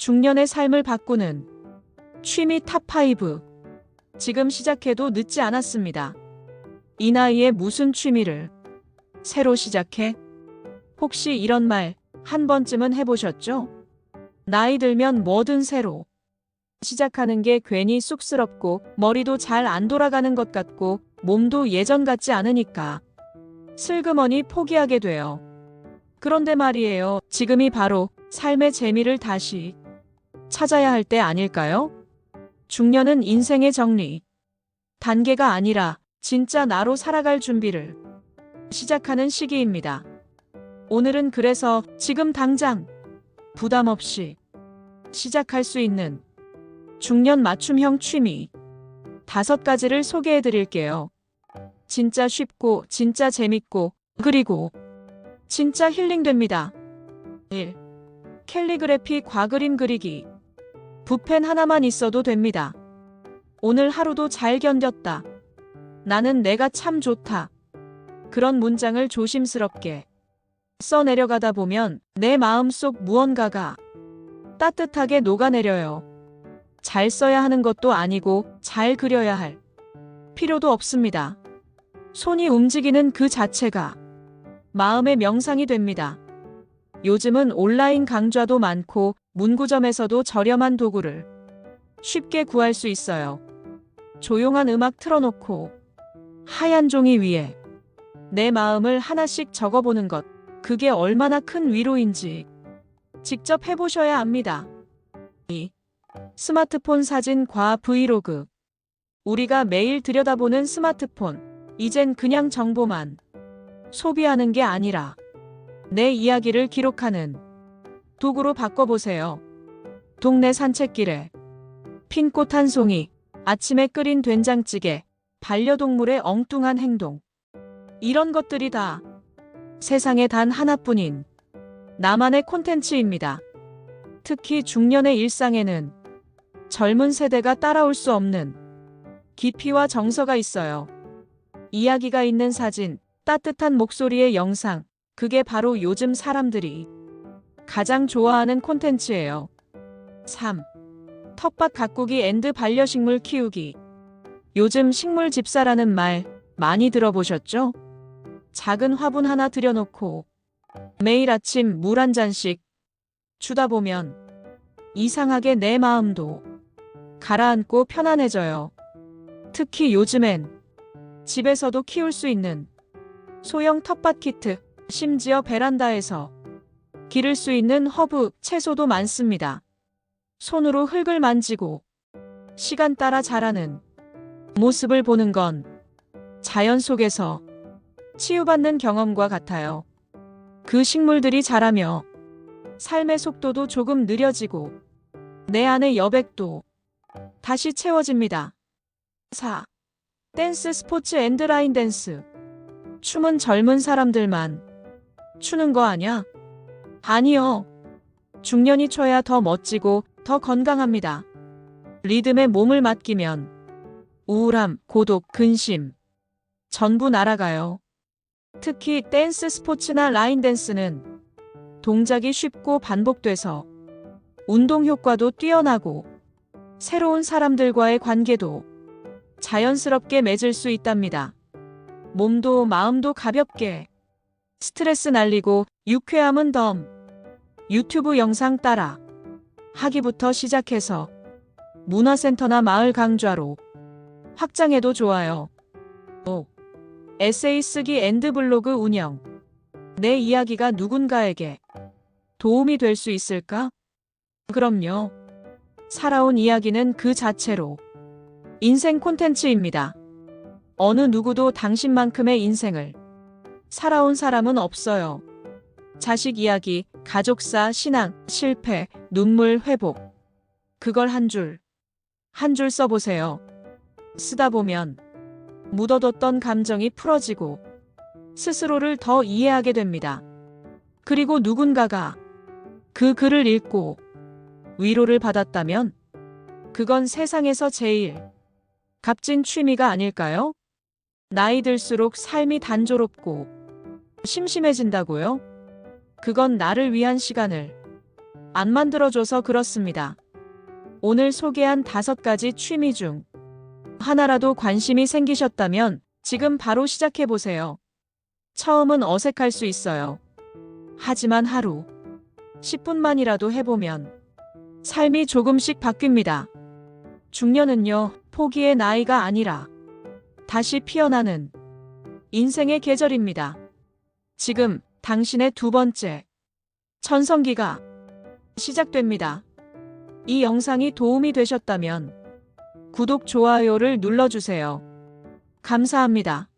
중년의 삶을 바꾸는 취미 탑5. 지금 시작해도 늦지 않았습니다. 이 나이에 무슨 취미를 새로 시작해? 혹시 이런 말 한 번쯤은 해보셨죠? 나이 들면 뭐든 새로 시작하는 게 괜히 쑥스럽고 머리도 잘 안 돌아가는 것 같고 몸도 예전 같지 않으니까 슬그머니 포기하게 돼요. 그런데 말이에요. 지금이 바로 삶의 재미를 다시 찾아야 할 때 아닐까요? 중년은 인생의 정리. 단계가 아니라 진짜 나로 살아갈 준비를 시작하는 시기입니다. 오늘은 그래서 지금 당장 부담 없이 시작할 수 있는 중년 맞춤형 취미 다섯 가지를 소개해 드릴게요. 진짜 쉽고 진짜 재밌고 그리고 진짜 힐링됩니다. 1. 캘리그래피 과그림 그리기. 붓펜 하나만 있어도 됩니다. 오늘 하루도 잘 견뎠다. 나는 내가 참 좋다. 그런 문장을 조심스럽게 써 내려가다 보면 내 마음속 무언가가 따뜻하게 녹아내려요. 잘 써야 하는 것도 아니고 잘 그려야 할 필요도 없습니다. 손이 움직이는 그 자체가 마음의 명상이 됩니다. 요즘은 온라인 강좌도 많고 문구점에서도 저렴한 도구를 쉽게 구할 수 있어요. 조용한 음악 틀어놓고 하얀 종이 위에 내 마음을 하나씩 적어보는 것. 그게 얼마나 큰 위로인지 직접 해보셔야 압니다. 2. 스마트폰 사진과 브이로그. 우리가 매일 들여다보는 스마트폰. 이젠 그냥 정보만 소비하는 게 아니라 내 이야기를 기록하는 도구로 바꿔보세요. 동네 산책길에 핀 꽃 한 송이, 아침에 끓인 된장찌개, 반려동물의 엉뚱한 행동. 이런 것들이 다 세상에 단 하나뿐인 나만의 콘텐츠입니다. 특히 중년의 일상에는 젊은 세대가 따라올 수 없는 깊이와 정서가 있어요. 이야기가 있는 사진, 따뜻한 목소리의 영상, 그게 바로 요즘 사람들이 가장 좋아하는 콘텐츠예요. 3. 텃밭 가꾸기 앤드 반려식물 키우기. 요즘 식물 집사라는 말 많이 들어보셨죠? 작은 화분 하나 들여놓고 매일 아침 물 한 잔씩 주다 보면 이상하게 내 마음도 가라앉고 편안해져요. 특히 요즘엔 집에서도 키울 수 있는 소형 텃밭 키트, 심지어 베란다에서 기를 수 있는 허브, 채소도 많습니다. 손으로 흙을 만지고 시간 따라 자라는 모습을 보는 건 자연 속에서 치유받는 경험과 같아요. 그 식물들이 자라며 삶의 속도도 조금 느려지고 내 안의 여백도 다시 채워집니다. 4. 댄스 스포츠 앤드 라인 댄스. 춤은 젊은 사람들만 추는 거 아냐? 아니요. 중년이 춰야 더 멋지고 더 건강합니다. 리듬에 몸을 맡기면 우울함, 고독, 근심 전부 날아가요. 특히 댄스 스포츠나 라인 댄스는 동작이 쉽고 반복돼서 운동 효과도 뛰어나고 새로운 사람들과의 관계도 자연스럽게 맺을 수 있답니다. 몸도 마음도 가볍게 스트레스 날리고 유쾌함은 덤 유튜브 영상 따라 하기부터 시작해서 문화센터나 마을 강좌로 확장해도 좋아요. 5. 에세이 쓰기 앤드 블로그 운영. 내 이야기가 누군가에게 도움이 될 수 있을까? 그럼요. 살아온 이야기는 그 자체로 인생 콘텐츠입니다. 어느 누구도 당신만큼의 인생을 살아온 사람은 없어요. 자식 이야기, 가족사, 신앙, 실패, 눈물, 회복. 그걸 한 줄, 한 줄 써보세요. 쓰다 보면 묻어뒀던 감정이 풀어지고 스스로를 더 이해하게 됩니다. 그리고 누군가가 그 글을 읽고 위로를 받았다면 그건 세상에서 제일 값진 취미가 아닐까요? 나이 들수록 삶이 단조롭고 심심해진다고요? 그건 나를 위한 시간을 안 만들어줘서 그렇습니다. 오늘 소개한 다섯 가지 취미 중 하나라도 관심이 생기셨다면 지금 바로 시작해보세요. 처음은 어색할 수 있어요. 하지만 하루 10분만이라도 해보면 삶이 조금씩 바뀝니다. 중년은요, 포기의 나이가 아니라 다시 피어나는 인생의 계절입니다. 지금 당신의 두 번째 천성기가 시작됩니다. 이 영상이 도움이 되셨다면 구독, 좋아요를 눌러주세요. 감사합니다.